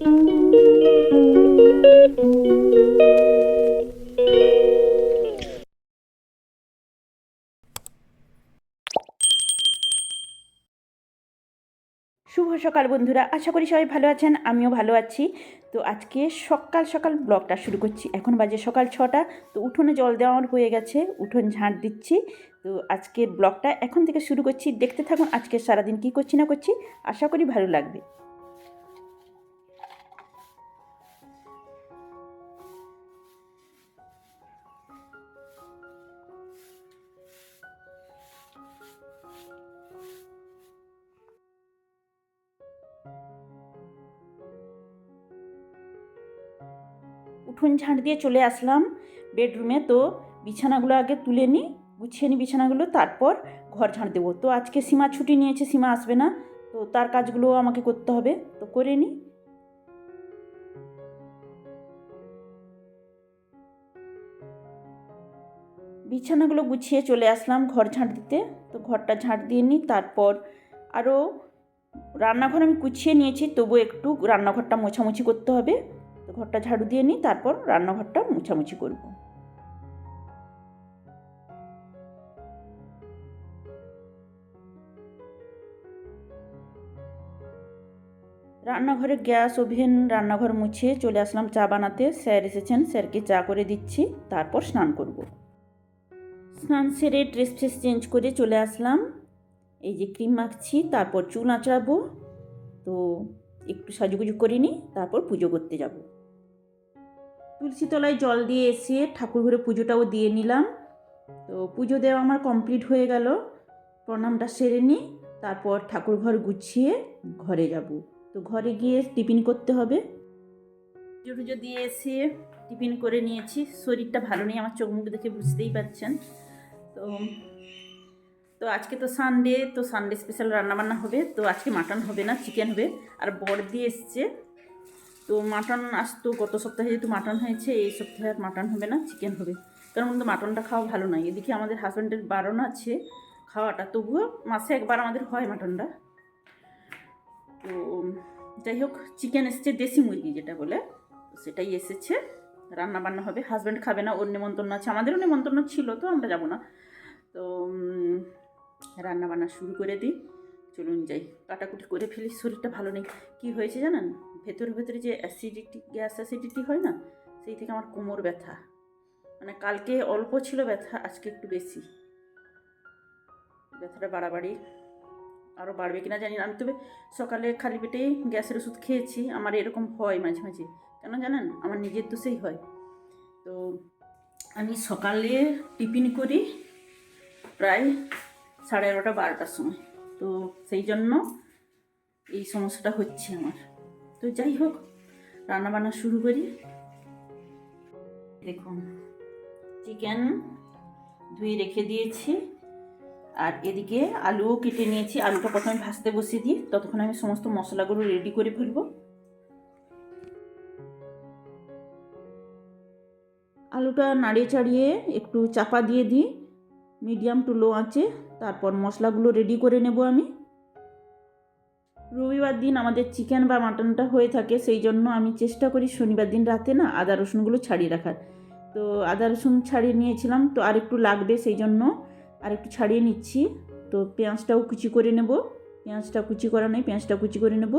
শুভ সকাল বন্ধুরা, আশা করি সবাই ভালো আছেন, আমিও ভালো আছি। তো আজকে সকাল সকাল ব্লগটা শুরু করছি। এখন বাজে সকাল ছটা, তো উঠোনে জল দেওয়ার হয়ে গেছে, উঠোন ঝাঁট দিচ্ছি। তো আজকের ব্লগটা এখন থেকে শুরু করছি। দেখতে থাকুন আজকে সারাদিন কী করছি না করছি, আশা করি ভালো লাগবে। উঠোন ঝাঁট দিয়ে চলে আসলাম বেডরুমে। তো বিছানাগুলো আগে তুলে নিই, গুছিয়ে নিই বিছানাগুলো, তারপর ঘর ঝাঁট দেবো। তো আজকে সীমা ছুটি নিয়েছে, সীমা আসবে না। তো তার কাজগুলো আমাকে করতে হবে। তো করে নিই। বিছানাগুলো গুছিয়ে চলে আসলাম ঘর ঝাঁট দিতে। তো ঘরটা ঝাঁট দিয়ে নিই, তারপর আরও রান্নাঘর আমি গুছিয়ে নিয়েছি তবু একটু রান্নাঘরটা মোছামুছি করতে হবে। তো ঘরটা ঝাড়ু দিয়ে নিই, তারপর রান্নাঘরটা মুছামুছি করব। রান্নাঘরে গ্যাস, ওভেন, রান্নাঘর মুছে চলে আসলাম চা বানাতে। স্যার এসেছেন, স্যারকে চা করে দিচ্ছি, তারপর স্নান করব। স্নান সেরে ড্রেস ফ্রেস চেঞ্জ করে চলে আসলাম। এই যে ক্রিম মাখছি, তারপর চুল আঁচড়াবো। তো একটু সাজুগুজু করে নিই, তারপর পুজো করতে যাব। তুলসী তলায় জল দিয়ে এসে ঠাকুর ঘরে পুজোটাও দিয়ে নিলাম। তো পুজো দেওয়া আমার কমপ্লিট হয়ে গেল। প্রণামটা সেরে নিই তারপর ঠাকুর ঘর গুছিয়ে ঘরে যাব। তো ঘরে গিয়ে টিফিন করতে হবে। পুজো টুজো দিয়ে এসে টিফিন করে নিয়েছি। শরীরটা ভালো নেই, আমার চোখ মুখ দেখে বুঝতেই পারছেন। তো তো আজকে তো সানডে তো সানডে স্পেশাল রান্নাবান্না হবে। তো আজকে মাটন হবে না চিকেন হবে। আর বর দিয়ে এসছে। তো মাটন আসতো, গত সপ্তাহে যেহেতু মাটন হয়েছে, এই সপ্তাহে আর মাটন হবে না চিকেন হবে। কারণ কিন্তু মাটনটা খাওয়া ভালো নয়। এদিকে আমাদের হাজব্যান্ডের বারণ আছে খাওয়াটা, তবুও মাসে একবার আমাদের হয় মাটনটা। তো যাই হোক চিকেন এসছে দেশি মুরগি যেটা বলে সেটাই এসেছে। রান্না বান্না হবে হাজব্যান্ড খাবে না, ওর নেমন্তন্ন আছে। আমাদেরও নেমন্তন্ন ছিল, তো আমরা যাব না। তো রান্না বান্না শুরু করে দিই। চলুন যাই। কাটাকুটি করে ফেলি, শরীরটা ভালো নেই। কি হয়েছে জানেন? ভেতরে ভেতরে যে অ্যাসিডিটি গ্যাস অ্যাসিডিটি হয় না, সেই থেকে আমার কোমর ব্যথা। মানে কালকে অল্প ছিল ব্যথা, আজকে একটু বেশি। ব্যথাটা বাড়াবাড়ি। আরও বাড়বে কিনা জানি না। আমি তবে সকালে খালি পেটেই গ্যাসের ওষুধ খেয়েছি। আমার এরকম হয় মাঝে মাঝে। কেন জানেন? আমার নিজের দোষেই হয়। তো আমি সকালে টিফিন করি প্রায় সাড়ে এগারোটা, বারোটার সময়। তো সেই জন্য এই সমস্যাটা হচ্ছে আমার। তো যাই হোক, রান্নাবান্না শুরু করি। দেখুন চিকেন ধুয়ে রেখে দিয়েছি, আর এদিকে আলুও কেটে নিয়েছি। আলুটা প্রথমে ভাজতে বসিয়ে দিই, ততক্ষণ আমি সমস্ত মশলাগুলো রেডি করে ফেলব। আলুটা নাড়িয়ে চাড়িয়ে একটু চাপা দিয়ে দিই মিডিয়াম টু লো আঁচে। তারপর মশলাগুলো রেডি করে নেব আমি। রবিবার দিন আমাদের চিকেন বা মাটনটা হয়ে থাকে, সেই জন্য আমি চেষ্টা করি শনিবার দিন রাতে না আদা রসুনগুলো ছাড়িয়ে রাখার। তো আদা রসুন ছাড়িয়ে নিয়েছিলাম, তো আর একটু লাগবে সেই জন্য আর একটু ছাড়িয়ে নিচ্ছি। তো পেঁয়াজটাও কুচি করে নেব, পেঁয়াজটা কুচি করা নেই, পেঁয়াজটা কুচি করে নেব,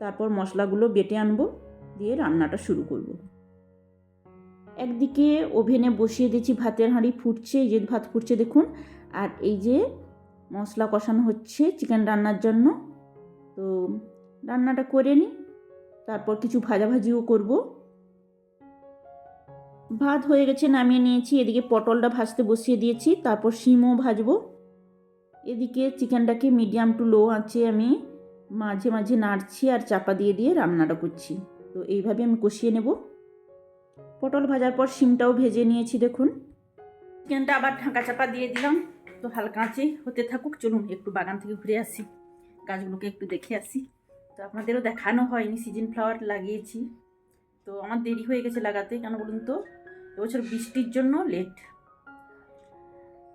তারপর মশলাগুলো বেটে আনব, দিয়ে রান্নাটা শুরু করব। একদিকে ওভেনে বসিয়ে দিয়েছি ভাতের হাঁড়ি ফুটছে যে ভাত ফুটছে দেখুন আর এই যে মশলা কষানো হচ্ছে চিকেন রান্নার জন্য, তো রান্নাটা করে নিই, তারপর কিছু ভাজাভাজিও করব। ভাত হয়ে গেছে, নামিয়ে নিয়েছি, এদিকে পটলটা ভাজতে বসিয়ে দিয়েছি, তারপর শিমও ভাজবো। এদিকে চিকেনটাকে মিডিয়াম টু লো আঁচে আমি মাঝে মাঝে নাড়ছি আর চাপা দিয়ে দিয়ে রান্নাটা করছি। তো এইভাবে আমি কষিয়ে নেব। পটল ভাজার পর শিমটাও ভেজে নিয়েছি, দেখুন। চিকেনটা আবার ঢাকা চাপা দিয়ে দিলাম। তো হালকা আঁচে হতে থাকুক, চলুন একটু বাগান থেকে ঘুরে আসি, গাছগুলোকে একটু দেখে আসি। তো আপনাদেরও দেখানো হয়নি সিজন ফ্লাওয়ার লাগিয়েছি। তো আমার দেরি হয়ে গেছে লাগাতে, কেন বলুন তো? এবছর বৃষ্টির জন্য লেট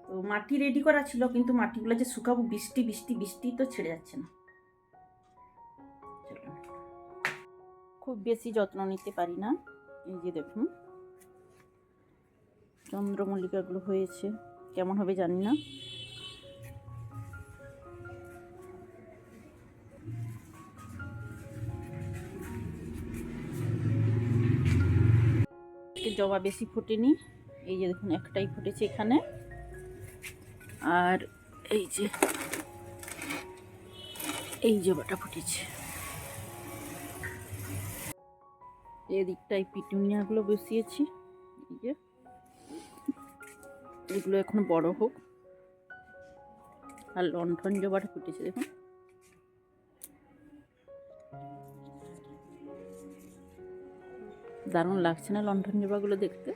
তো মাটি রেডি করা ছিল, কিন্তু মাটিগুলো যে শুকাবো, বৃষ্টি বৃষ্টি বৃষ্টি তো ছেড়ে যাচ্ছে না। খুব বেশি যত্ন নিতে পারি না। এই যে দেখুন, চন্দ্রমল্লিকাগুলো হয়েছে। কেমন হবে জানি না। জবা বেশি ফোটেনি, এই যে দেখুন একটাই ফুটেছে এখানে। আর এই যে, এই জবাটা ফুটেছে। এদিকটায় পিটুনিয়াগুলো বসিয়েছি, এই যে। এগুলো এখন বড় হোক। আর লণ্ঠন জবাটা ফুটেছে, দেখুন। দারুণ লাগছে না লণ্ঠন জবাগুলো দেখতে?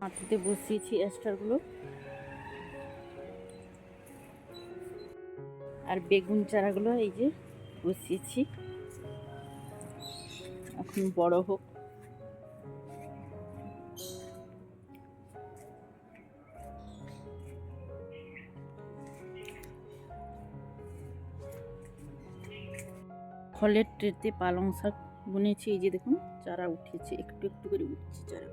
মাটিতে বসিয়েছি অ্যাস্টারগুলো আর বেগুন চারাগুলো এই যে বসিয়েছি। এখন বড় হোক। ফলের ট্রেতে পালং শাক বুনেছি, এই যে দেখুন, চারা উঠেছে, একটু একটু করে উঠছে চারা।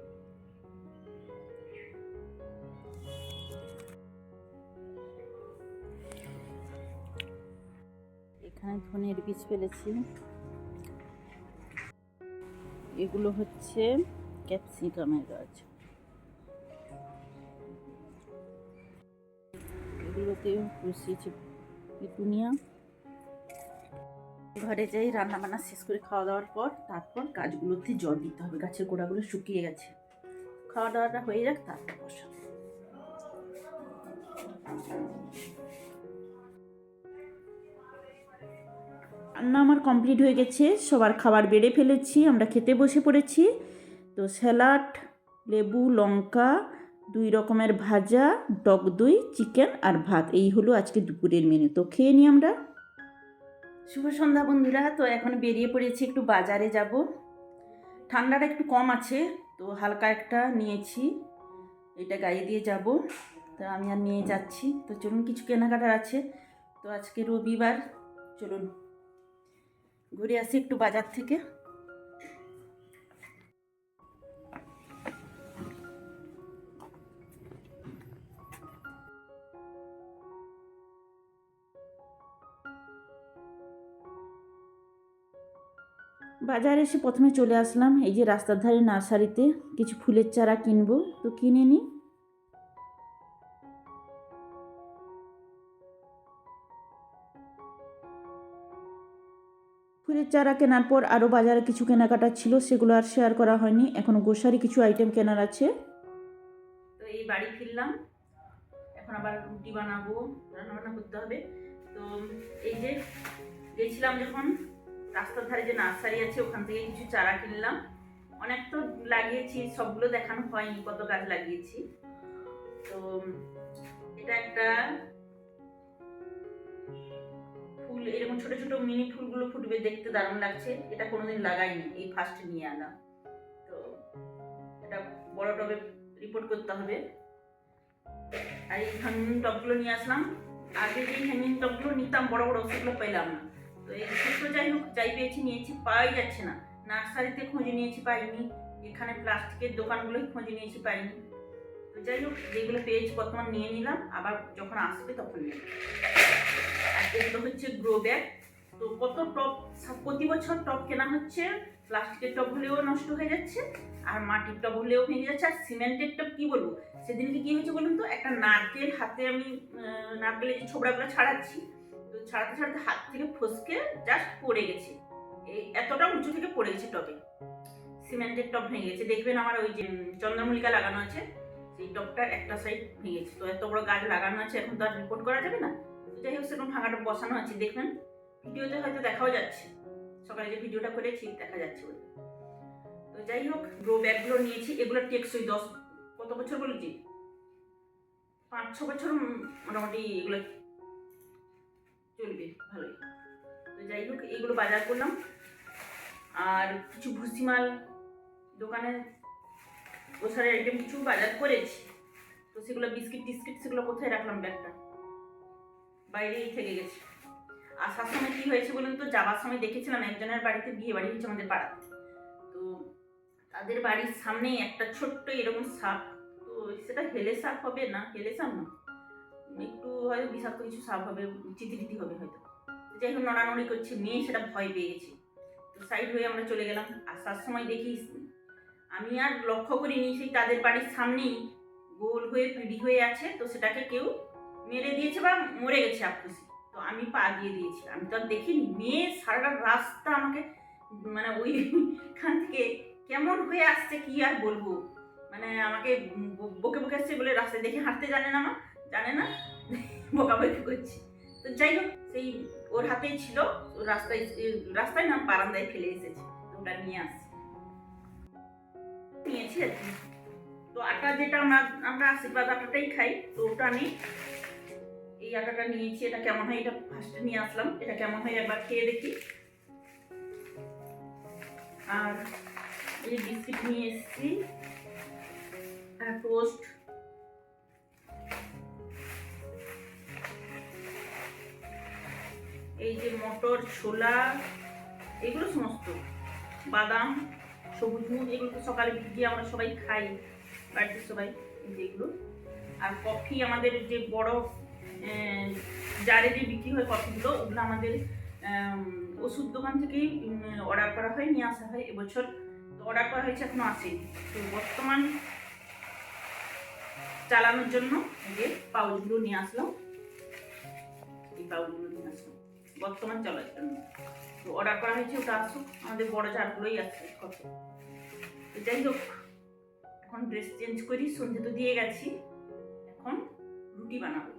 এখানে ধনের বীজ ফেলেছি। এগুলো হচ্ছে ক্যাপসিকামের গাছ। এগুলোতে বসিয়েছি পিটুনিয়া। ঘরে যাই রান্না বান্না শেষ করে খাওয়া দাওয়ার পর তারপর গাছগুলোতে জল দিতে হবে। গাছের গোড়াগুলো শুকিয়ে গেছে। খাওয়া দাওয়াটা হয়ে যাক, তারপর বসা রান্না আমার কমপ্লিট হয়ে গেছে, সবার খাবার বেড়ে ফেলেছি, আমরা খেতে বসে পড়েছি। তো স্যালাড, লেবু, লঙ্কা, দুই রকমের ভাজা, টক দই, চিকেন আর ভাত, এই হলো আজকে দুপুরের মেনু তো খেয়ে নিই আমরা? শুভ সন্ধ্যা বন্ধুরা, তো এখন বেরিয়ে পড়েছি, একটু বাজারে যাব। ঠান্ডাটা একটু কম আছে, তো হালকা একটা নিয়েছি, এটা গায়ে দিয়ে যাব। তো আমি আর নিয়ে যাচ্ছি, তো চলুন কিছু কেনাকাটার আছে। তো আজকে রবিবার, চলুন। ঘুরে আসি একটু বাজার থেকে। বাজারে এসে প্রথমে চলে আসলাম, এই যে রাস্তার ধারে নার্সারিতে কিছু ফুলের চারা কিনবো, তো কিনে নিই। ফুলের চারা কেনার পর আরও বাজারে কিছু কেনাকাটা ছিল, সেগুলো আর শেয়ার করা হয়নি। এখনও গোসারি কিছু আইটেম কেনার আছে। তো এই বাড়ি ফিরলাম। এখন আবার রুটি বানাবো, রান্নাবান্না করতে হবে। তো এই যে গেছিলাম যখন, রাস্তার ধারে যে নার্সারি আছে, ওখান থেকে কিছু চারা কিনলাম। অনেক তো লাগিয়েছি, সবগুলো দেখানো হয়নি কত গাছ লাগিয়েছি। তো এটা একটা ফুল, এরকম ছোট ছোট মিনি ফুলগুলো ফুটবে, দেখতে দারুণ লাগছে। এটা কোনোদিন লাগাইনি, এই ফার্স্ট নিয়ে আনা। তো এটা বড় টবে রিপোর্ট করতে হবে। আর এই হ্যাঙ্গিং টপগুলো নিয়ে আসলাম। আগে যে হ্যাঙ্গিং টপগুলো নিতাম, বড় বড় সেগুলো পেলাম না। তো এই ছোট্ট যাই হোক, যাই পেয়েছি, নিয়েছি, পাওয়াই যাচ্ছে না। নার্সারিতে খুঁজে নিয়েছি পাইনি। এখানে প্লাস্টিকের দোকানগুলোই খুঁজে নিয়েছি পাইনি। যাই হোক, যেগুলো পেয়েছি বর্তমান নিয়ে নিলাম, আবার যখন আসবে তখন আর এগুলো হচ্ছে গ্রো ব্যাগ তো কত টপ প্রতি বছর টপ কেনা হচ্ছে প্লাস্টিকের টপ হলেও নষ্ট হয়ে যাচ্ছে, আর মাটির টপ হলেও ভেঙে যাচ্ছে, আর সিমেন্টের টপ কি বলব? সেদিনকে কি হয়েছে বলুন তো? একটা নারকেল হাতে আমি নারকেলের যে ছোবড়াগুলো ছাড়াচ্ছি, তো ছাড়াতে ছাড়াতে হাত থেকে ফসকে জাস্ট পড়ে গেছে। এই এতটা উঁচু থেকে পড়ে গেছে টবে সিমেন্টের টপ ভেঙে গেছে। দেখবেন আমার ওই যে চন্দ্রমল্লিকা লাগানো আছে। সেই টপটার একটা সাইড ভেঙেছে। তো এত বড় গাছ লাগানো আছে, এখন তো আর রিপোর্ট করা যাবে না? যাই হোক, সেরকম ভাঙাটা বসানো আছে দেখবেন ভিডিওতে হয়তো দেখাও যাচ্ছে। সকালে যে ভিডিওটা করেছি, দেখা যাচ্ছে ওই তো যাই হোক গ্রো ব্যাগগুলো নিয়েছি। এগুলো টেকসই, দশ, কত বছর বলেছি? পাঁচ, ছ বছর মোটামুটি এগুলো চলবে, ভালোই। তো যাই হোক এইগুলো বাজার করলাম। আর কিছু ভুসিমাল দোকানে গ্রোসারি আইটেম কিছু বাজার করেছি। তো সেগুলো বিস্কিট টিস্কিট সেগুলো কোথায় রাখলাম ব্যাগটা? বাইরেই থেকে গেছে। আসার সময় কী হয়েছে বলুন তো? যাবার সময় দেখেছিলাম একজনের বাড়িতে বিয়ে বাড়ি হচ্ছে আমাদের পাড়াতে। তো তাদের বাড়ির সামনেই একটা ছোট্ট এরকম সাপ। তো সেটা হেলে সাপ হবে না? হেলে সাপ না? একটু হয়তো বিষাক্ত কিছু সাপ হবে, চিতিরিতি হবে হয়তো। যাই হোক, নড়ানড়ি করছে, মেয়ে সেটা ভয় পেয়ে গেছে। তো সাইড হয়ে আমরা চলে গেলাম। আসার সময় দেখি আমি আর লক্ষ্য করিনি সেই তাদের বাড়ির সামনেই। গোল হয়ে, পিড়ি হয়ে আছে, তো সেটাকে কেউ মেরে দিয়েছে বা মরে গেছে আপুসি তো আমি পা দিয়ে দিয়েছি। আমি তো আর দেখিনি। মেয়ে সারাটা রাস্তা আমাকে মানে ওইখান থেকে কেমন হয়ে আসছে কি আর বলব? মানে আমাকে বকে বকে আসছে বলে রাস্তায় দেখে হাঁটতে জানে না মা, জানে না বকাবকি করছি। তো যাই হোক, সেই ওর হাতেই ছিল। রাস্তায় রাস্তায় না, বারান্দায় ফেলে এসেছে। ওটা নিয়ে আসছে। নিয়েছি আর কি। তো আটা যেটা আমরা আমরা আশীর্বাদ আটাটাই খাই, তো ওটা আমি এই আটাটা নিয়েছি, এটা কেমন হয় এটা ফার্স্টে নিয়ে আসলাম, এটা কেমন হয় একবার খেয়ে দেখি। আর এই বিস্কিট নিয়ে এসেছি, আর টোস্ট এই যে মটর, ছোলা, এগুলো সমস্ত। বাদাম সবুজ মুগ এগুলো তো সকালে ভিজিয়ে আমরা সবাই খাই, বাড়িতে সবাই, এই যে এগুলো। আর কফি আমাদের যে বড় জারে যে বিক্রি হয় কফিগুলো, ওগুলো আমাদের ওষুধ দোকান থেকেই অর্ডার করা হয়, নিয়ে আসা হয় এবছর। অর্ডার করা হয়েছে এখনও আসে তো বর্তমান চালানোর জন্য এই যে পাউচগুলো নিয়ে আসলাম। এই পাউচগুলো নিয়ে আসলাম। বর্তমান চলার জন্য তো অর্ডার করা হয়েছে, ওটা আসুক। আমাদের বড় জারগুলোই আসছে কত। তো যাই হোক। এখন ড্রেস চেঞ্জ করি সন্ধে তো দিয়ে গেছি। এখন রুটি বানাবো।